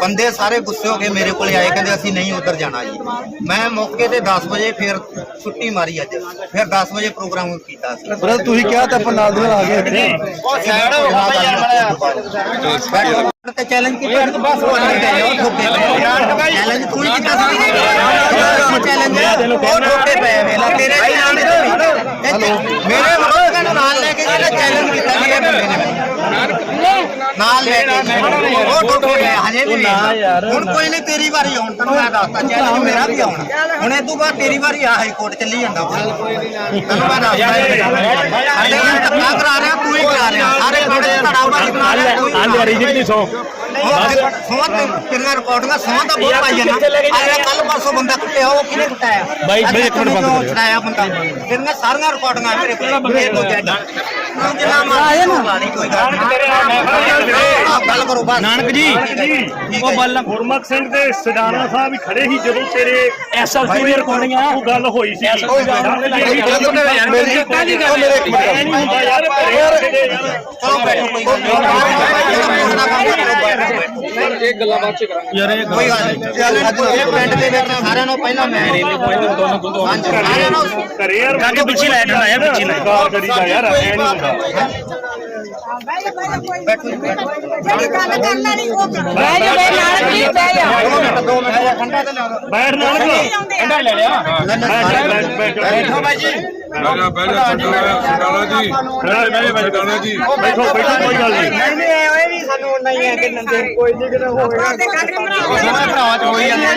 ਬੰਦੇ ਸਾਰੇ ਗੁੱਸੇ ਹੋ ਕੇ ਮੇਰੇ ਕੋਲੇ ਆਏ ਕਹਿੰਦੇ ਅਸੀਂ ਨਹੀਂ ਉਧਰ ਜਾਣਾ ਜੀ। ਮੈਂ ਮੌਕੇ ਤੇ 10 ਵਜੇ ਫਿਰ ਛੁੱਟੀ ਮਾਰੀ ਅੱਜ। ਫਿਰ 10 ਵਜੇ ਪ੍ਰੋਗਰਾਮ ਕੀਤਾ ਸੀ। ਬ੍ਰਦਰ ਤੁਸੀਂ ਕਿਹਾ ਤਾਂ ਆਪਾਂ ਨਾਲ ਦੇ ਨਾਲ ਆ ਗਏ। ਉਹ ਸਾਈਡ ਹੋ ਗਿਆ ਤੇ ਚੈਲੰਜ ਕੀਤਾ ਤੇ ਬਸ ਹੋ ਗਏ ਉਹ ਠੋਕੇ ਪਏ ਚੈਲੰਜ ਤੂੰ ਹੀ ਕੀਤਾ ਸੀ। ਚੈਲੰਜ ਉਹ ਠੋਕੇ ਪਏ ਵੇਲਾ ਤੇਰੇ ਚੈਲੰਜ ਮੇਰੇ ਮਰੋਂ ਨੂੰ ਨਾਲ ਲੈ ਕੇ ਜਿਹੜਾ ਚੈਲੰਜ ਕੀਤਾ ਸੀ ਇਹ ਬੰਦੇ ਨੇ। ਨਾਲ ਲੈ ਕੇ ਉਹ ਠੋਕੇ ਪਏ ਹਜੇ ਵੀ ਵੇਖ। ਹੁਣ ਕੋਈ ਨਹੀਂ ਤੇਰੀ ਵਾਰੀ ਆਉਣ ਤੈਨੂੰ ਮੈਂ ਦੱਸਤਾ ਚੈਲੰਜ ਮੇਰਾ ਵੀ ਆਉਣਾ। ਹੁਣ ਇਹ ਤੋਂ ਬਾਅਦ ਤੇਰੀ ਵਾਰੀ ਆ ਹਾਈ ਕੋਰਟ ਚੱਲੀ ਜਾਂਦਾ ਤੈਨੂੰ ਮੈਂ ਦੱਸਦਾ ਸਾਡੇ ਨਾਲ ਧੱਕਾ ਕਰਾ ਰਿਹਾ ਤੂੰ ਹੀ ਕਰਾ ਰਿਹਾ। ਸਾਰੇ ਬੜੇ ਤੜਾਵਾ ਕਰਾ ਰਿਹਾ ਤੂੰ ਹੀ ਕਰਾ ਰਿਹਾ। ਨਹੀਂ ਕਿੰਨਾ ਰਿਕਾਰਡਿੰਗ ਸੋਹਣ ਦਾ ਬਹੁਤ ਪਾਈ ਜਾਣਾ। ਆਇਆ ਕੱਲ ਪਰਸੋਂ ਬੰਦਾ ਕੁੱਟਿਆ ਉਹ ਕਿਹਨੇ ਕੁੱਟਿਆ ਬਾਈ, ਬਾਈ, ਇੱਕ ਮਿੰਟ ਬੰਦ ਕਰਿਓ। ਛੜਾਇਆ ਬੰਦਾ? ਕਿੰਨਾ ਸਾਰੀਆਂ ਰਿਕਾਰਡਿੰਗਾਂ ਮੇਰੇ ਕੋਲ ਇਹ ਤੋਂ ਜੱਜ ਤੂੰ ਜਿੰਨਾ ਨਾ। ਗੱਲ ਕਰੋ ਬਸ ਨਾਨਕ ਜੀ ਉਹ ਬੱਲ ਗੁਰਮੁਖ ਸਿੰਘ ਦੇ ਸਦਾਨਾ ਸਾਹਿਬ ਵੀ ਖੜੇ ਸੀ ਜਦੋਂ ਤੇਰੇ ਐਸਐਲਸੀ ਦੀ ਰਿਕਾਰਡਿੰਗਾਂ। ਉਹ ਗੱਲ ਹੋਈ ਸੀ। ਗੱਲ। ਮੇਰੀ ਇੱਕ ਮਿੰਟ। ਯਾਰ ਚਲੋ ਬੈਠੋ ਕੋਈ ਇੱਕ ਗੱਲਾਂ ਬਾਅਦ ਚ ਕਰਾਂਗੇ। ਯਾਰ ਇਹ ਕੋਈ ਗੱਲ ਨਹੀਂ। ਇਹ ਪਿੰਡ ਦੇ ਵਿੱਚ ਸਾਰਿਆਂ ਨੂੰ ਪਹਿਲਾਂ ਮੈਂ ਹਾਂਜੀ ਸਾਰਿਆਂ ਨੂੰ ਘਰੇ ਯਾਰ ਕਾਕੇ ਪਿੱਛੇ ਲੈ ਜਾਣਾ ਯਾਰ, ਪਿੱਛੇ ਲੈ। ਗੱਲ ਕਰੀਦਾ ਯਾਰ ਐ ਨਹੀਂ ਹੁੰਦਾ। ਬਹਿ ਜਾ ਬਹਿ ਨਾਲ ਕੀ ਬਹਿ ਜਾ ਬੈਠ ਨਾਲ ਇਹਦਾ ਲੈ ਲਿਆ ਬੈਠ ਬੈਠ ਬੈਠੋ ਬਾਈ ਜੀ ਬੈਠਾ ਬੈਠਾ ਸਰਦਾਰਾ ਜੀ ਸਰਦਾਰਾ ਜੀ ਬੈਠੋ ਬੈਠੋ ਕੋਈ ਗੱਲ ਨਹੀਂ। ਨਹੀਂ ਨਹੀਂ ਇਹ ਵੀ ਸਾਨੂੰ ਨਹੀਂ। ਹੈ ਕਿ ਨੰਦੇ ਕੋਈ ਨਹੀਂ ਕਿਤੇ ਹੋਵੇਗਾ ਦੋਵੇਂ ਭਰਾਵਾਂ ਚ ਹੋਈ ਜਾਂਦੇ